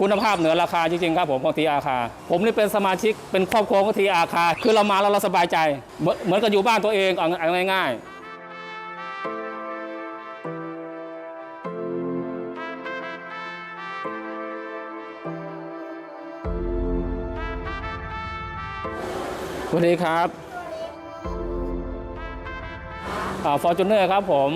คุณภาพเหนือราคาจริงๆครับผมของทีอาคาผมนี่เป็นสมาชิกเป็นครอบครัวของทีอาคาคือเรามาแล้วเราสบายใจ เหมือนกับอยู่บ้านตัวเองเอาเอาง่ายๆสวัสดีครับฟอร์จูเนอร์ครับผม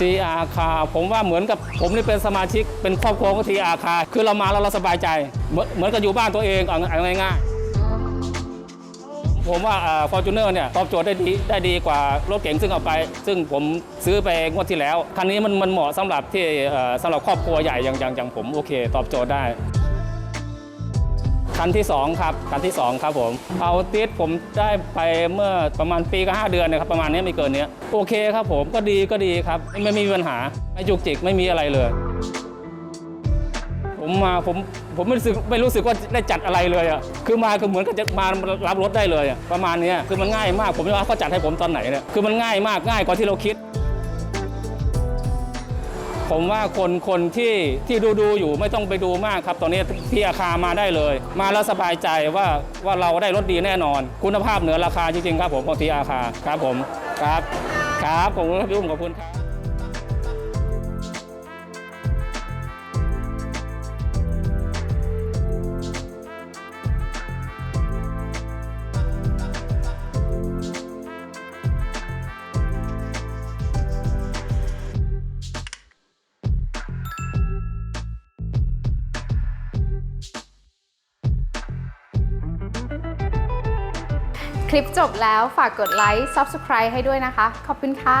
ทีอาคาผมว่าเหมือนกับผมนี่เป็นสมาชิกเป็นครอบครัวของ TR คาคือเรามาแล้วเราสบายใจ เหมือนกับอยู่บ้านตัวเองเอาเอาง่ายๆ ผมว่าฟอร์จูเนอร์เนี่ยตอบโจทย์ได้ดีได้ดีกว่ารถเก๋งซึ่งเอาไป ซึ่งผมซื้อไปงวดที่แล้ว คันนี้มันมันเหมาะสำหรับที่เอ่อสำหรับครอบครัวใหญ่อย่างอย่างอย่างผมโอเค ตอบโจทย์ได้ คันที่ 2 ครับ คันที่ 2 ครับผม เอาติสผมได้ไปเมื่อประมาณปีก็5เดือนนะครับ ประมาณนี้ไม่เกินเนี้ยโอเคครับผมก็ดีก็ดีครับ ไม่มีปัญหา ไม่จุกจิกไม่มีอะไรเลย ผมมาผมผมไม่รู้สึกไม่รู้สึกว่าได้จัดอะไรเลยอะคือมาคือเหมือนกับจะมารับรถได้เลยอะประมาณนี้คือมันง่ายมากผมไม่ว่าเขาจัดให้ผมตอนไหนเนี่ยคือมันง่ายมากง่ายกว่าที่เราคิด ผมว่าคนคนที่ที่ดูดูอยู่ไม่ต้องไปดูมากครับ ตอนนี้ที่อาคารมาได้เลย มาแล้วสบายใจว่าว่าเราได้รถดีแน่นอน คุณภาพเหนือราคาจริงๆครับผมของที่อาคารครับผมครับ ครับผมพี่อุ้มขอบคุณครับ คลิปจบแล้วฝากกดไลค์ Subscribe ให้ด้วยนะคะ ขอบคุณค่ะ